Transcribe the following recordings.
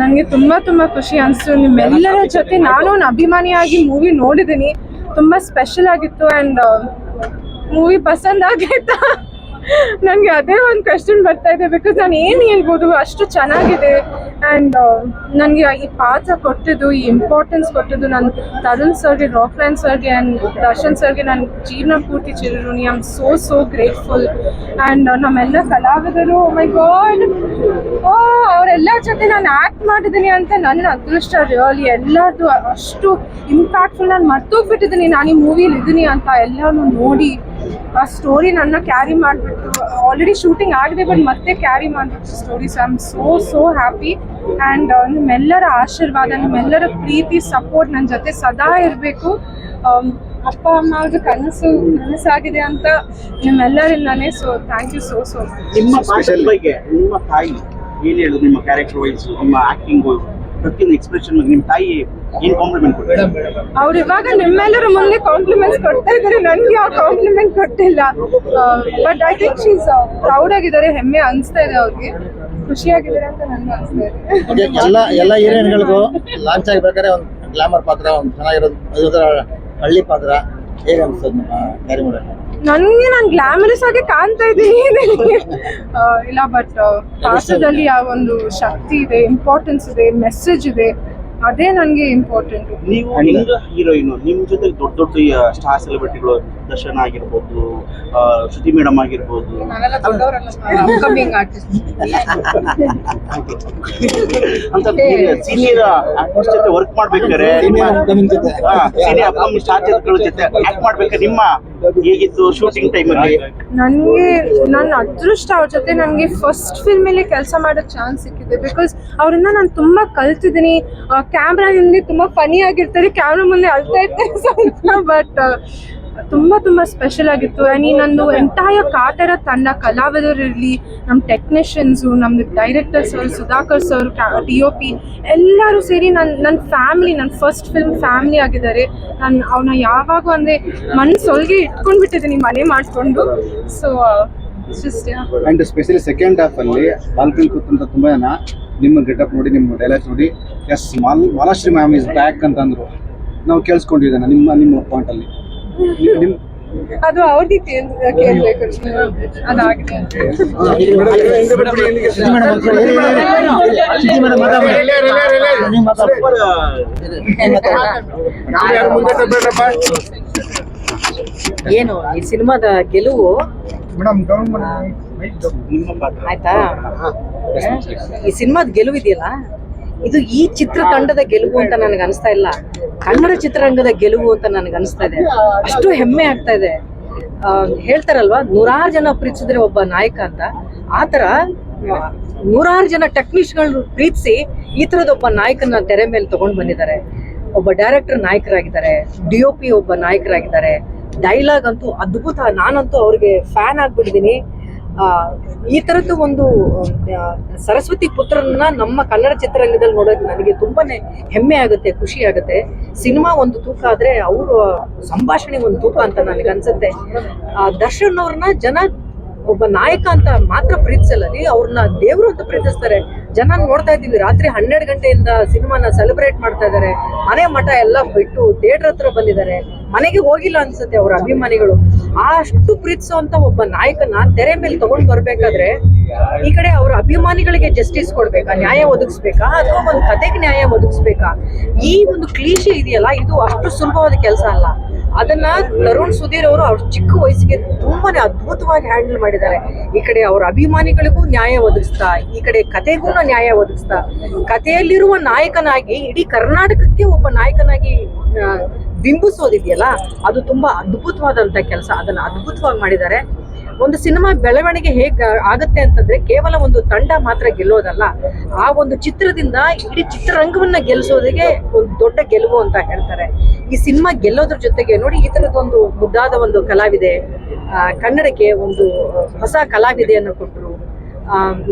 ನನಗೆ ತುಂಬಾ ತುಂಬಾ ಖುಷಿ ಅನಿಸ್ತು. ನಿಮ್ಮೆಲ್ಲರ ಜೊತೆ ನಾನು ಅಭಿಮಾನಿಯಾಗಿ ಮೂವಿ ನೋಡಿದ್ದೀನಿ ತುಂಬಾ ಸ್ಪೆಷಲ್ ಆಗಿತ್ತು ಆ್ಯಂಡ್ ಮೂವಿ ಪಸಂದ್ ಆಗೈತಾ. ನನಗೆ ಅದೇ ಒಂದು ಕ್ವೆಶನ್ ಬರ್ತಾ ಇದೆ ಬಿಕಾಸ್ ನಾನು ಏನು ಹೇಳ್ಬೋದು? ಅಷ್ಟು ಚೆನ್ನಾಗಿದೆ. ಆ್ಯಂಡ್ ನನಗೆ ಈ ಪಾತ್ರ ಕೊಟ್ಟಿದ್ದು, ಈ ಇಂಪಾರ್ಟೆನ್ಸ್ ಕೊಟ್ಟಿದ್ದು ನಾನು ತರುಣ್ ಸರ್ಗೆ, ರಾಕ್ಲೈನ್ ಸರ್ಗೆ ಆ್ಯಂಡ್ ದರ್ಶನ್ ಸರ್ಗೆ ನಾನು ಜೀವನ ಪೂರ್ತಿ ಚಿರಋಣಿ. I am so so grateful and ನಮ್ಮೆಲ್ಲ ಕಲಾವಿದರು ಮೈ ಗಾಡ್ ಓ ಅವರೆಲ್ಲರ ಜೊತೆ ನಾನು ಆ್ಯಕ್ಟ್ ಮಾಡಿದ್ದೀನಿ ಅಂತ ನನ್ನ ಅದೃಷ್ಟ ರಿಯಲಿ ಎಲ್ಲರದು ಅಷ್ಟು ಇಂಪ್ಯಾಕ್ಟ್ಫುಲ್ ನಾನು ಮರ್ತೋಗ್ಬಿಟ್ಟಿದ್ದೀನಿ. ನಾನು ಈ ಮೂವಿಲಿ ಇದ್ದೀನಿ ಅಂತ ಎಲ್ಲನೂ ನೋಡಿ, ಆ ಸ್ಟೋರಿ ನನ್ನ ಕ್ಯಾರಿ ಮಾಡಿಬಿಟ್ಟು ಆಲ್ರೆಡಿ ಶೂಟಿಂಗ್ ಆಗಿದೆ ಬಟ್ ಮತ್ತೆ ಕ್ಯಾರಿ ಮಾಡಬೇಕು story so I am so so happy and ನಿಮ್ಮೆಲ್ಲರ ಆಶೀರ್ವಾದ, ನಿಮ್ಮೆಲ್ಲರ ಪ್ರೀತಿ ಸಪೋರ್ಟ್ ನನ್ನ ಜೊತೆ ಸದಾ ಇರಬೇಕು. ಅಪ್ಪ, ಅಮ್ಮ ಅವ್ರದ್ದು ಕನಸು, ಕನಸಾಗಿದೆ ಅಂತ ನಿಮ್ಮೆಲ್ಲರಿಂದಾನೇ. So thank you so so ನಿಮ್ಮ ಸ್ಪೆಷಲ್ ಬಗ್ಗೆ, ನಿಮ್ಮ ತಾಯಿ ಏನು ಹೇಳೋದು, ನಿಮ್ಮ ಕ್ಯಾರೆಕ್ಟರ್ ವೈಸ್ ನಿಮ್ಮ ಆಕ್ಟಿಂಗ್ ಪ್ರತಿಯೊಂದು ಎಕ್ಸ್ಪ್ರೆಷನ್ ನಿಮ್ಮ ತಾಯಿ ಅವ್ರು ಇವಾಗ ನಿಮ್ಮೆಲ್ಲರ ಮುಂದೆ ಕಾಂಪ್ಲಿಮೆಂಟ್ಸ್ ಕೊಡ್ತಾ ಇದ್ದಾರೆ. ನನಗೆ ಆ ಕಾಂಪ್ಲಿಮೆಂಟ್ ಕೊಟ್ಟಿಲ್ಲ. But I think she's proud ಆಗಿದ್ದಾರೆ. ಹೆಮ್ಮೆ ಅನಿಸ್ತಾ ಇದೆ ಅವ್ರಿಗೆ. ಖುಷಿಯಾಗಿದ್ದಾರೆ ಅಂತ ನನಗೆ ಅನಿಸ್ತಾ ಇದೆ. ಎಲ್ಲ ಎಲ್ಲ ಹೀರೋಯಿನ್ಗಳಿಗೂ ಲಾಂಚ್ ಆಗ್ಬೇಕಾದ್ರೆ ಒಂದು ಗ್ಲಾಮರ್ ಪಾತ್ರ ಒಂದು ಚೆನ್ನಾಗಿರೋದು ಹಳ್ಳಿ ಪಾತ್ರ. ಹೇಗೆ ಅನ್ಸ್ತದೆ ನಿಮ್ಮ ನನಗೆ ನಾನು ಗ್ಲಾಮರಸ್ ಆಗಿ ಕಾಣ್ತಾ ಇದ್ದೀನಿ. ಇಲ್ಲ ಬಟ್ ಪಾತ್ರದಲ್ಲಿ ಆ ಒಂದು ಶಕ್ತಿ ಇದೆ ಇಂಪಾರ್ಟೆನ್ಸ್ ಇದೆ ಮೆಸೇಜ್ ಇದೆ. ಅದೇ ನನಗೆ ಇಂಪಾರ್ಟೆಂಟ್ ನೀವು ಹೆಂಗ ಹೀರೋಯಿನ್? ನಿಮ್ ಜೊತೆ ದೊಡ್ಡ ದೊಡ್ಡ ಸ್ಟಾರ್ ಸೆಲೆಬ್ರಿಟಿಗಳು ದರ್ಶನ್ ಆಗಿರ್ಬೋದು ಶ್ರುತಿ ಮೇಡಮ್ ಆಗಿರ್ಬೋದು. ಅಂತ ಸೀನಿಯರ್ ಆರ್ಟಿಸ್ಟ್ ಜೊತೆ ವರ್ಕ್ ಮಾಡ್ಬೇಕಾದ್ರೆ. ಸೀನಿಯರ್ ಅಪ್ಕಮಿಂಗ್ ಸ್ಟಾರ್ ಜೊತೆ. ಆಕ್ಟ್ ಮಾಡ್ಬೇಕಾದ್ರೆ ನಿಮ್ಮ ಹೇಗಿತ್ತು ಶೂಟಿಂಗ್ ಅಲ್ಲಿ? ನನಗೆ ನನ್ನ ಅದೃಷ್ಟ ಅವ್ರ ಜೊತೆ ನನಗೆ ಫಸ್ಟ್ ಫಿಲ್ಮ್ ಅಲ್ಲಿ ಕೆಲಸ ಮಾಡೋ ಚಾನ್ಸ್ ಸಿಕ್ಕಿದೆ ಬಿಕಾಸ್ ಅವರಿಂದ ನಾನು ತುಂಬಾ ಕಲ್ತಿದ್ದೀನಿ. ಕ್ಯಾಮ್ರಾ ಹಿಂದೆ ತುಂಬಾ ಫನಿ ಆಗಿರ್ತಾರೆ ಕ್ಯಾಮ್ರಾ ಮುಂದೆ ಅಳ್ತಾ ಇರ್ತಾರೆ ಬಟ್ ತುಂಬ ತುಂಬ ಸ್ಪೆಷಲ್ ಆಗಿತ್ತು. ಆ್ಯಂಡ್ ಈ ನಂದು ಎಂಟಾಯ ಕಾಟರ ತಂಡ ಕಲಾವಿದರಿರಲಿ ನಮ್ಮ ಟೆಕ್ನಿಷಿಯನ್ಸು ನಮ್ದು director sir Sudhakar sir D O P ಎಲ್ಲರೂ ಸೇರಿ ನನ್ನ ನನ್ನ ಫ್ಯಾಮಿಲಿ ನನ್ನ ಫಸ್ಟ್ ಫಿಲ್ಮ್ ಫ್ಯಾಮಿಲಿ ಆಗಿದ್ದಾರೆ. ನಾನು ಅವನ್ನ ಯಾವಾಗೂ ಅಂದರೆ ಮನಸ್ಸೊಳಗೆ ಇಟ್ಕೊಂಡ್ಬಿಟ್ಟಿದ್ದೀನಿ ಮನೆ ಮಾಡಿಕೊಂಡು. So and specially second half ಅಲ್ಲಿ ಬಾಲ್ಕನಿ ಕೂತಂತ ತುಂಬಾ ಜನ ನಿಮ್ಮ ಗೆಟಪ್ ನೋಡಿ ನಿಮ್ಮ ಡೈಲಾಗ್ಸ್ ನೋಡಿ yes Mal Malashri ma'am is back ಅಂತಂದ್ರು. ನಾವು ಕೇಳಿಸ್ಕೊಂಡಿದ್ದೇನೆ ನಿಮ್ಮ ನಿಮ್ಮ ಪಾಯಿಂಟ್ ಅಲ್ಲಿ. ಅದು ಅವ್ರಿಗೆ ಕೇಳ್ಬೇಕು ಅದಾಗಿದೆ. ಏನು ಈ ಸಿನಿಮಾದ ಗೆಲುವು ಆಯ್ತಾ? ಈ ಸಿನಿಮಾದ ಗೆಲುವು ಇದೆಯಲ್ಲ ಇದು ಈ ಚಿತ್ರತಂಡದ ಗೆಲುವು ಅಂತ ನನಗೆ ಅನಿಸ್ತಾ ಇಲ್ಲ. ಕನ್ನಡ ಚಿತ್ರರಂಗದ ಗೆಲುವು ಅಂತ ನನಗೆ ಅನಿಸ್ತಾ ಇದೆ. ಅಷ್ಟು ಹೆಮ್ಮೆ ಆಗ್ತಾ ಇದೆ. ಹೇಳ್ತಾರಲ್ವಾ, ನೂರಾರು ಜನ ಪ್ರೀತಿಸಿದ್ರೆ ಒಬ್ಬ ನಾಯಕ ಅಂತ. ಆತರ ನೂರಾರು ಜನ ಟೆಕ್ನಿಷಿಯನ್ಗಳು ಪ್ರೀತಿಸಿ ಈ ಥರದ ಒಬ್ಬ ನಾಯಕನ ತೆರೆ ಮೇಲೆ ತಗೊಂಡು ಬಂದಿದ್ದಾರೆ. ಒಬ್ಬ ಡೈರೆಕ್ಟರ್ ನಾಯಕರಾಗಿದ್ದಾರೆ, ಡಿ ಒಬ್ಬ ನಾಯಕರಾಗಿದ್ದಾರೆ. ಡೈಲಾಗ್ ಅಂತೂ ಅದ್ಭುತ. ನಾನಂತೂ ಅವ್ರಿಗೆ ಫ್ಯಾನ್ ಆಗ್ಬಿಟ್ಟಿದ್ದೀನಿ. ಈ ತರದ್ದು ಒಂದು ಸರಸ್ವತಿ ಪುತ್ರನ ನಮ್ಮ ಕನ್ನಡ ಚಿತ್ರರಂಗದಲ್ಲಿ ನೋಡೋಕೆ ನನಗೆ ತುಂಬಾನೇ ಹೆಮ್ಮೆ ಆಗುತ್ತೆ ಖುಷಿ ಆಗುತ್ತೆ. ಸಿನಿಮಾ ಒಂದು ತೂಕ ಆದ್ರೆ ಅವರು ಸಂಭಾಷಣೆ ಒಂದು ತೂಕ ಅಂತ ನನಗೆ ಅನ್ಸುತ್ತೆ. ಆ, ದರ್ಶನ್ ಅವ್ರನ್ನ ಜನ ಒಬ್ಬ ನಾಯಕ ಅಂತ ಮಾತ್ರ ಪ್ರೀತಿಸಲ್ಲ ರೀ ಅವ್ರನ್ನ ದೇವರು ಅಂತ ಪ್ರೀತಿಸ್ತಾರೆ. ಜನ ನೋಡ್ತಾ ಇದ್ದೀವಿ ರಾತ್ರಿ ಹನ್ನೆರಡು ಗಂಟೆಯಿಂದ ಸಿನಿಮಾನ ಸೆಲೆಬ್ರೇಟ್ ಮಾಡ್ತಾ ಇದ್ದಾರೆ ಮನೆ ಮಠ ಎಲ್ಲ ಬಿಟ್ಟು ಥಿಯೇಟರ್ ಹತ್ರ ಬಂದಿದ್ದಾರೆ. ಮನೆಗೆ ಹೋಗಿಲ್ಲ ಅನ್ಸುತ್ತೆ ಅವ್ರ ಅಭಿಮಾನಿಗಳು. ಅಷ್ಟು ಪ್ರೀತಿಸುವಂತ ಒಬ್ಬ ನಾಯಕನ ತೆರೆ ಮೇಲೆ ತಗೊಂಡ್ ಬರ್ಬೇಕಾದ್ರೆ ಈ ಕಡೆ ಅವ್ರ ಅಭಿಮಾನಿಗಳಿಗೆ ಜಸ್ಟಿಸ್ ಕೊಡ್ಬೇಕಾ? ನ್ಯಾಯ ಒದಗಿಸ್ಬೇಕಾ? ಅಥವಾ ಒಂದು ಕತೆಗೆ ನ್ಯಾಯ ಒದಗಿಸ್ಬೇಕಾ? ಈ ಒಂದು ಕ್ಲೀಶೆ ಇದೆಯಲ್ಲ, ಇದು ಅಷ್ಟು ಸುಲಭವಾದ ಕೆಲಸ ಅಲ್ಲ. ಅದನ್ನ ತರುಣ್ ಸುಧೀರ್ ಅವರು ಅವ್ರ ಚಿಕ್ಕ ವಯಸ್ಸಿಗೆ ತುಂಬಾನೇ ಅದ್ಭುತವಾಗಿ ಹ್ಯಾಂಡಲ್ ಮಾಡಿದ್ದಾರೆ. ಈ ಕಡೆ ಅವ್ರ ಅಭಿಮಾನಿಗಳಿಗೂ ನ್ಯಾಯ ಒದಗಿಸ್ತಾ, ಈ ಕಡೆ ಕತೆಗೂ ನ್ಯಾಯ ಒದಗಿಸ್ತಾ ಕಥೆಯಲ್ಲಿರುವ ನಾಯಕನಾಗಿ, ಇಡೀ ಕರ್ನಾಟಕಕ್ಕೆ ಒಬ್ಬ ನಾಯಕನಾಗಿ ಬಿಂಬಿಸೋದಿದೆಯಲ್ಲ, ಅದು ತುಂಬಾ ಅದ್ಭುತವಾದಂತ ಕೆಲಸ. ಅದನ್ನ ಅದ್ಭುತವಾಗಿ ಮಾಡಿದ್ದಾರೆ. ಒಂದು ಸಿನಿಮಾ ಬೆಳವಣಿಗೆ ಹೇಗೆ ಆಗುತ್ತೆ ಅಂತಂದ್ರೆ ಕೇವಲ ಒಂದು ತಂಡ ಮಾತ್ರ ಗೆಲ್ಲೋದಲ್ಲ. ಆ ಒಂದು ಚಿತ್ರದಿಂದ ಇಡೀ ಚಿತ್ರರಂಗವನ್ನ ಗೆಲ್ಲಿಸೋದಿಗೆ ಒಂದು ದೊಡ್ಡ ಗೆಲುವು ಅಂತ ಹೇಳ್ತಾರೆ. ಈ ಸಿನಿಮಾ ಗೆಲ್ಲೋದ್ರ ಜೊತೆಗೆ ನೋಡಿ, ಈ ತರದೊಂದು ಮುದ್ದಾದ ಒಂದು ಕಲಾವಿದೆ ಕನ್ನಡಕ್ಕೆ ಒಂದು ಹೊಸ ಕಲಾವಿದೆಯನ್ನು ಕೊಟ್ಟರು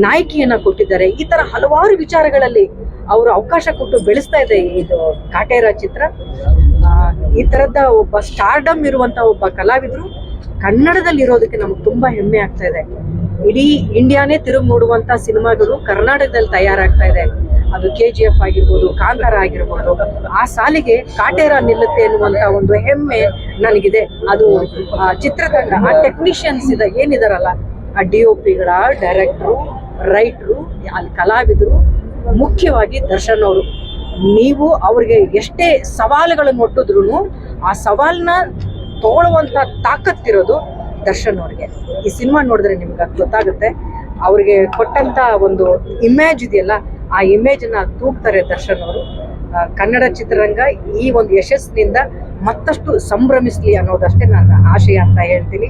ನಾಯಕಿಯನ್ನ ಕೊಟ್ಟಿದ್ದಾರೆ. ಈ ತರ ಹಲವಾರು ವಿಚಾರಗಳಲ್ಲಿ ಅವರು ಅವಕಾಶ ಕೊಟ್ಟು ಬೆಳೆಸ್ತಾ ಇದೆ ಇದು ಕಾಟೇರ ಚಿತ್ರ. ಈ ತರದ ಒಬ್ಬ ಸ್ಟಾರ್ಡಮ್ ಇರುವಂತ ಒಬ್ಬ ಕಲಾವಿದರು ಕನ್ನಡದಲ್ಲಿ ಇರೋದಕ್ಕೆ ನಮ್ಗೆ ತುಂಬಾ ಹೆಮ್ಮೆ ಆಗ್ತಾ ಇದೆ. ಇಡೀ ಇಂಡಿಯಾನೇ ತಿರುಗಿ ನೋಡುವಂತ ಸಿನಿಮಾಗಳು ಕರ್ನಾಟಕದಲ್ಲಿ ತಯಾರಾಗ್ತಾ ಇದೆ. ಅದು ಕೆ ಜಿ ಎಫ್ ಆಗಿರ್ಬೋದು, ಕಾಂತಾರ ಆಗಿರ್ಬೋದು. ಆ ಸಾಲಿಗೆ ಕಾಟೇರ ನಿಲ್ಲುತ್ತೆ ಅನ್ನುವಂತ ಒಂದು ಹೆಮ್ಮೆ ನನಗಿದೆ. ಅದು ಚಿತ್ರತಂಡ, ಆ ಟೆಕ್ನಿಷಿಯನ್ಸ್ ಇದೆ ಏನಿದಾರಲ್ಲ, ಆ ಡಿ ಒ ಪಿಗಳ ಡೈರೆಕ್ಟ್ರು ರೈಟ್ರು ಅಲ್ಲಿ ಕಲಾವಿದರು, ಮುಖ್ಯವಾಗಿ ದರ್ಶನ್ ಅವರು. ನೀವು ಅವ್ರಿಗೆ ಎಷ್ಟೇ ಸವಾಲುಗಳನ್ನು ಒಟ್ಟಿದ್ರು ಆ ಸವಾಲನ್ನ ತಗೊಳ್ಳುವಂಥ ತಾಕತ್ತಿರೋದು ದರ್ಶನ್ ಅವ್ರಿಗೆ. ಈ ಸಿನಿಮಾ ನೋಡಿದ್ರೆ ನಿಮ್ಗೆ ಅದು ಗೊತ್ತಾಗುತ್ತೆ. ಅವ್ರಿಗೆ ಕೊಟ್ಟಂತ ಒಂದು ಇಮೇಜ್ ಇದೆಯಲ್ಲ, ಆ ಇಮೇಜ್ನ ತೂಗ್ತಾರೆ ದರ್ಶನ್ ಅವರು. ಕನ್ನಡ ಚಿತ್ರರಂಗ ಈ ಒಂದು ಯಶಸ್ಸಿನಿಂದ ಮತ್ತಷ್ಟು ಸಂಭ್ರಮಿಸಲಿ ಅನ್ನೋದಷ್ಟೇ ನನ್ನ ಆಶಯ ಅಂತ ಹೇಳ್ತೀನಿ.